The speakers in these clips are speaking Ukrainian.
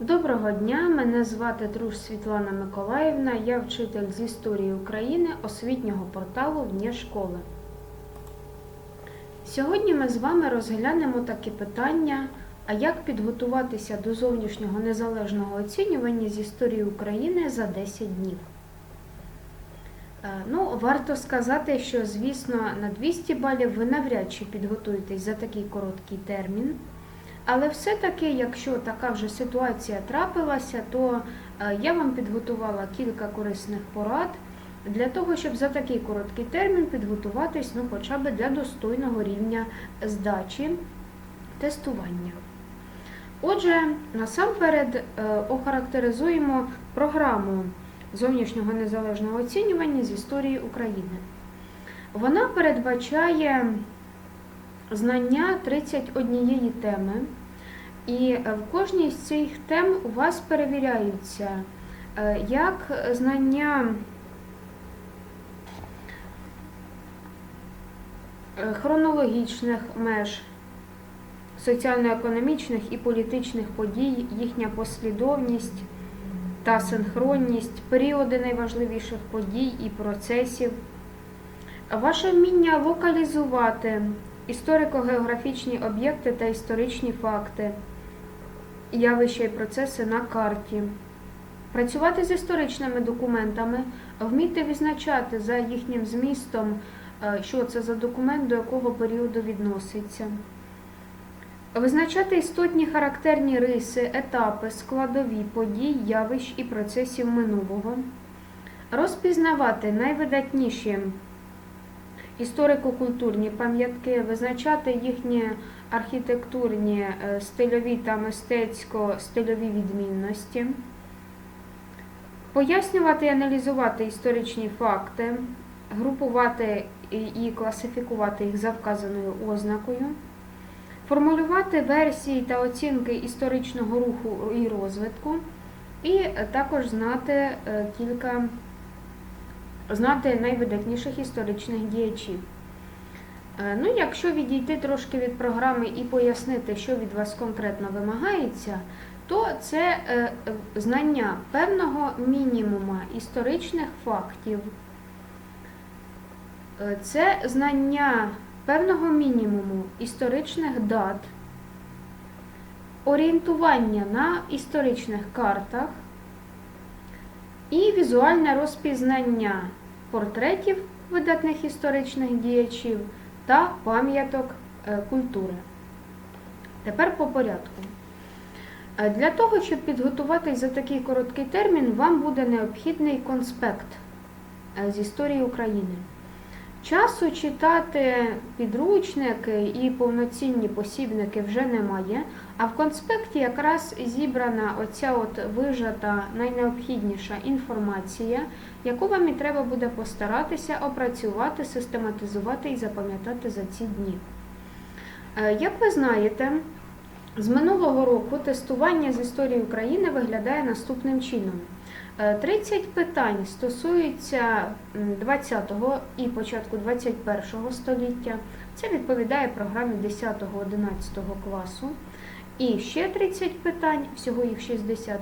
Доброго дня, мене звати Труш Світлана Миколаївна, я вчитель з історії України освітнього порталу Вне школи. Сьогодні ми з вами розглянемо такі питання, а як підготуватися до зовнішнього незалежного оцінювання з історії України за 10 днів. Е, Ну, варто сказати, що, звісно, на 200 балів ви навряд чи підготуєтесь за такий короткий термін. Але все-таки, якщо така вже ситуація трапилася, то е, я вам підготувала кілька корисних порад для того, щоб за такий короткий термін підготуватись ну, хоча б для достойного рівня здачі тестування. Отже, насамперед е, охарактеризуємо програму зовнішнього незалежного оцінювання з історії України. Вона передбачає знання 31 теми, і е, в кожній з цих тем у вас перевіряються е, як знання е, хронологічних меж, соціально-економічних і політичних подій, їхня послідовність та синхронність, періоди найважливіших подій і процесів, ваше вміння локалізувати історико-географічні об'єкти та історичні факти, явища і процеси на карті, працювати з історичними документами, вміти відзначати за їхнім змістом, е, що це за документ, до якого періоду відноситься. Визначати істотні характерні риси, етапи, складові подій, явищ і процесів минулого, розпізнавати найвидатніші історико-культурні пам'ятки, визначати їхні архітектурні, е, стильові та мистецько-стильові відмінності, пояснювати і аналізувати історичні факти, групувати і- класифікувати їх за вказаною ознакою, формулювати версії та оцінки історичного руху і розвитку, і також знати е, кілька знати найвидатніших історичних діячів. Е, Ну, якщо відійти трошки від програми і пояснити, що від вас конкретно вимагається, то це е, знання певного мінімума історичних фактів, Е, це знання певного мінімуму історичних дат, орієнтування на історичних картах і візуальне розпізнання портретів видатних історичних діячів та пам'яток е, культури. Тепер по порядку. Е, Для того, щоб підготуватись за такий короткий термін, вам буде необхідний конспект е, з історії України. Часу читати підручники і повноцінні посібники вже немає, а в конспекті якраз зібрана оця от вижата найнеобхідніша інформація, яку вам і треба буде постаратися опрацювати, систематизувати і запам'ятати за ці дні. Е, Як ви знаєте, з минулого року тестування з історії України виглядає наступним чином. Е, 30 питань стосуються м, 20-го і початку 21-го століття. Це відповідає програмі 10-11 класу. І ще 30 питань, всього їх 60,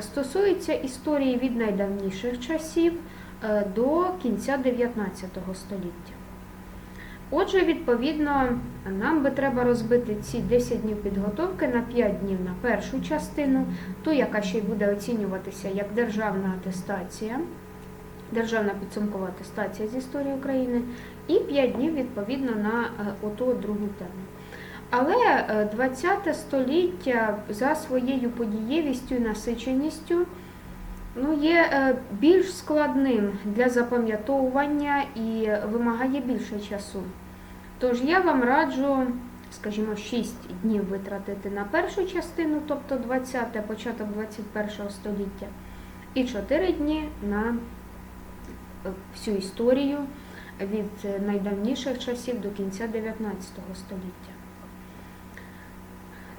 стосуються історії від найдавніших часів е, до кінця 19 століття. Отже, відповідно, нам би треба розбити ці 10 днів підготовки на 5 днів на першу частину, ту, яка ще й буде оцінюватися як державна атестація, державна підсумкова атестація з історії України, і 5 днів відповідно на е, оту другу тему. Але е, 20 століття за своєю подієвістю і насиченістю ну, є е, більш складним для запам'ятовування і вимагає більше часу. Тож я вам раджу, скажімо, 6 днів витратити на першу частину, тобто 20 початок 21 століття, і 4 дні на е, всю історію від найдавніших часів до кінця 19 століття.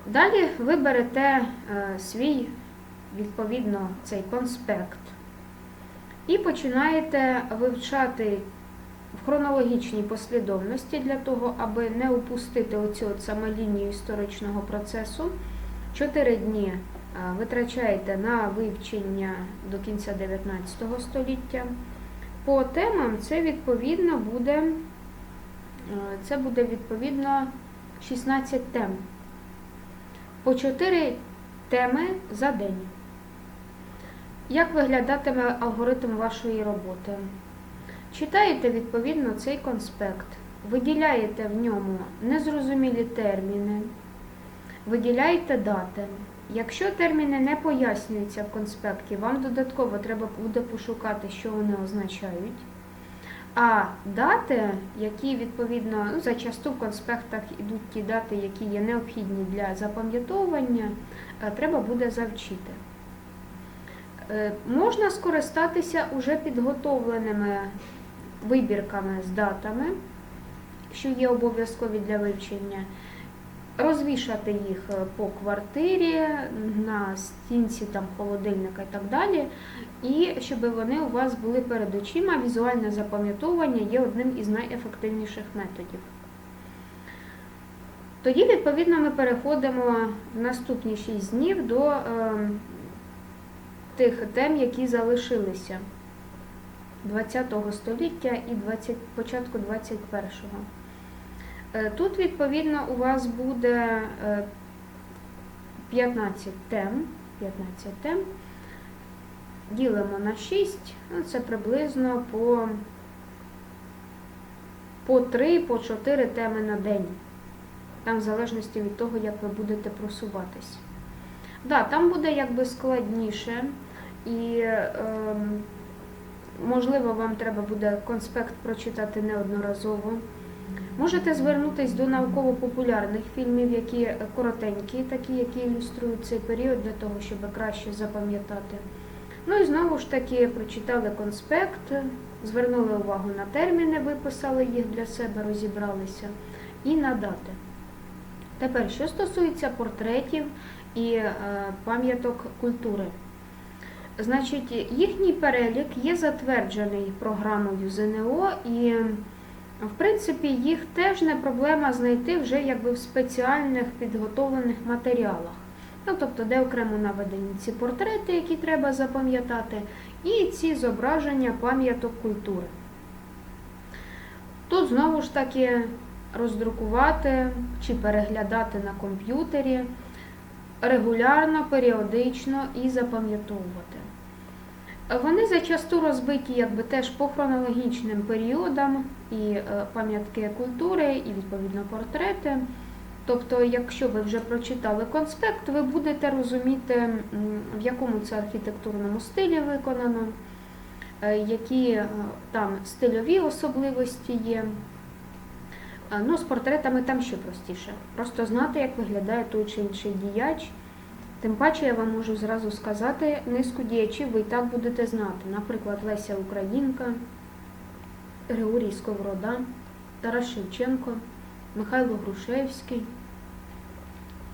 Далі ви берете е, свій, відповідно, цей конспект і починаєте вивчати хронологічній послідовності для того, аби не упустити оцю саме лінію історичного процесу. Чотири дні витрачаєте на вивчення до кінця 19 століття. По темам це відповідно буде, е, це буде відповідно 16 тем. По 4 теми за день. Як виглядатиме алгоритм вашої роботи? Читаєте відповідно цей конспект, виділяєте в ньому незрозумілі терміни, виділяєте дати. Якщо терміни не пояснюються в конспекті, вам додатково треба буде пошукати, що вони означають. А дати, які відповідно ну, зачасту в конспектах йдуть ті дати, які є необхідні для запам'ятовування, е, треба буде завчити. Е, Можна скористатися уже підготовленими вибірками з датами, що є обов'язкові для вивчення, розвішати їх е, по квартирі, на стінці там, холодильника і так далі, і щоб вони у вас були перед очима. Візуальне запам'ятовування є одним із найефективніших методів. Тоді, відповідно, ми переходимо в наступні 6 днів до е, тих тем, які залишилися 20 століття і 20, початку 21-го. Е, Тут, відповідно, у вас буде е, 15 тем. 15 тем. Ділимо на 6, ну, це приблизно по, по 3, по 4 теми на день. Там в залежності від того, як ви будете просуватись. Да, там буде якби складніше, і е, можливо вам треба буде конспект прочитати неодноразово. Можете звернутися до науково-популярних фільмів, які коротенькі, такі, які ілюструють цей період для того, щоб краще запам'ятати. Ну і знову ж таки прочитали конспект, звернули увагу на терміни, виписали їх для себе, розібралися і на дати. Тепер, що стосується портретів і е, пам'яток культури. Значить, їхній перелік є затверджений програмою ЗНО, і, в принципі, їх теж не проблема знайти вже якби в спеціальних підготовлених матеріалах. Ну, тобто, де окремо наведені ці портрети, які треба запам'ятати, і ці зображення пам'яток культури. Тут знову ж таки роздрукувати чи переглядати на комп'ютері регулярно, періодично і запам'ятовувати. Вони зачасту розбиті якби теж по хронологічним періодам і е, пам'ятки культури, і відповідно портрети. Тобто, якщо ви вже прочитали конспект, ви будете розуміти, в якому це архітектурному стилі виконано, е, які е, там стильові особливості є. Ну, з портретами там ще простіше. Просто знати, як виглядає той чи інший діяч. Тим паче я вам можу зразу сказати, низку діячів ви і так будете знати. Наприклад, Леся Українка, Григорій Сковорода, Тарас Шевченко, Михайло Грушевський.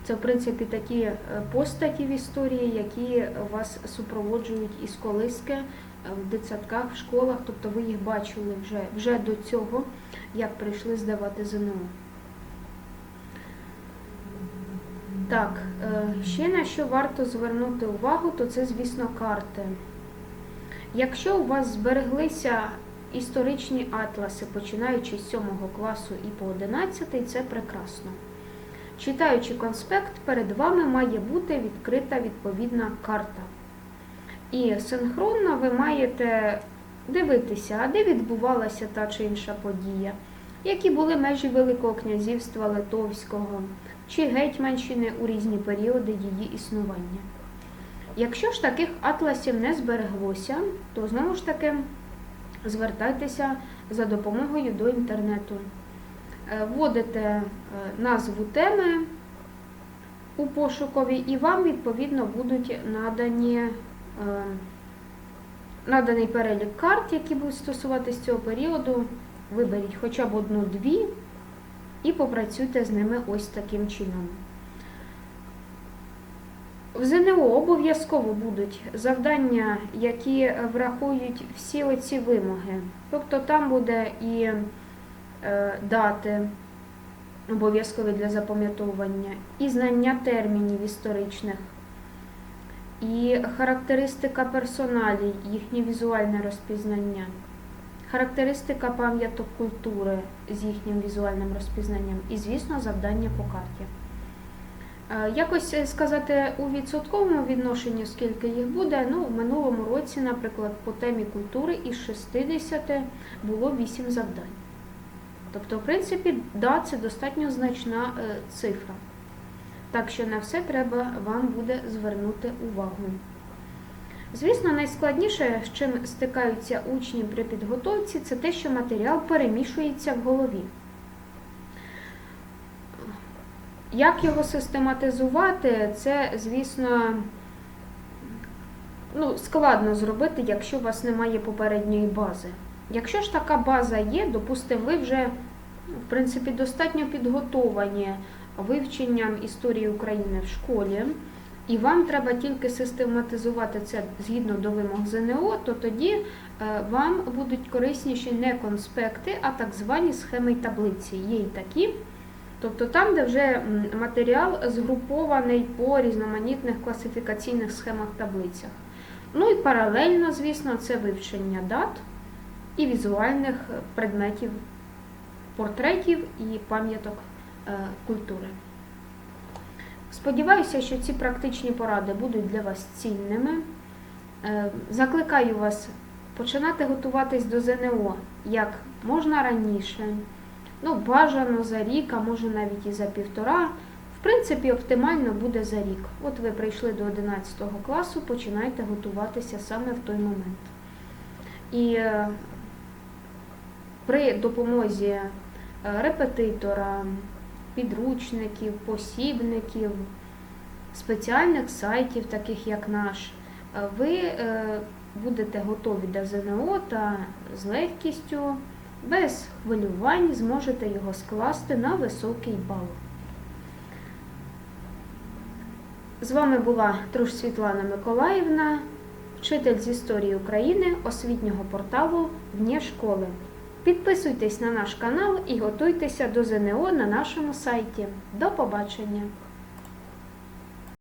Це, в принципі, такі е, постаті в історії, які вас супроводжують із колиски е, в дитсадках, в школах, тобто ви їх бачили вже, вже до цього, як прийшли здавати ЗНО. Так, е, ще на що варто звернути увагу, то це, звісно, карти. Якщо у вас збереглися історичні атласи, починаючи з 7 класу і по 11, це прекрасно. Читаючи конспект, перед вами має бути відкрита відповідна карта. І синхронно ви маєте дивитися, а де відбувалася та чи інша подія, які були межі Великого князівства Литовського чи Гетьманщини у різні періоди її існування. Якщо ж таких атласів не збереглося, то знову ж таки звертайтеся за допомогою до інтернету. Е, Вводите е, назву теми у пошукові, і вам, відповідно, будуть надані, е, наданий перелік карт, які будуть стосуватися цього періоду. Виберіть хоча б одну-дві і попрацюйте з ними ось таким чином. В ЗНО обов'язково будуть завдання, які врахують всі оці вимоги. Тобто там буде і е, дати обов'язкові для запам'ятовування, і знання термінів історичних, і характеристика персоналій, їхнє візуальне розпізнання, характеристика пам'яток культури з їхнім візуальним розпізнанням і, звісно, завдання по карті. Е, Якось е, сказати у відсотковому відношенні, скільки їх буде, ну, в минулому році, наприклад, по темі культури із 60 було 8 завдань. Тобто, в принципі, да, це достатньо значна е, цифра. Так що на все треба вам буде звернути увагу. Звісно, найскладніше, з чим стикаються учні при підготовці, це те, що матеріал перемішується в голові. Як його систематизувати, це, звісно, ну, складно зробити, якщо у вас немає попередньої бази. Якщо ж така база є, допустимо, ви вже ну, в принципі достатньо підготовані вивченням історії України в школі, і вам треба тільки систематизувати це згідно до вимог ЗНО, то тоді е, вам будуть корисніші не конспекти, а так звані схеми й таблиці. Є й такі. Тобто там, де вже матеріал згрупований по різноманітних класифікаційних схемах таблицях. Ну і паралельно, звісно, це вивчення дат і візуальних предметів, портретів і пам'яток е, культури. Сподіваюся, що ці практичні поради будуть для вас цінними. Е, Закликаю вас починати готуватись до ЗНО як можна раніше. Ну, бажано за рік, а може навіть і за півтора. В принципі, оптимально буде за рік. От ви прийшли до 11 класу, починайте готуватися саме в той момент. І е, при допомозі е, репетитора, підручників, посібників, спеціальних сайтів, таких як наш, е, ви е, будете готові до ЗНО та з легкістю, без хвилювань зможете його скласти на високий бал. З вами була Труш Світлана Миколаївна, вчитель з історії України освітнього порталу Вне школи. Підписуйтесь на наш канал і готуйтеся до ЗНО на нашому сайті. До побачення!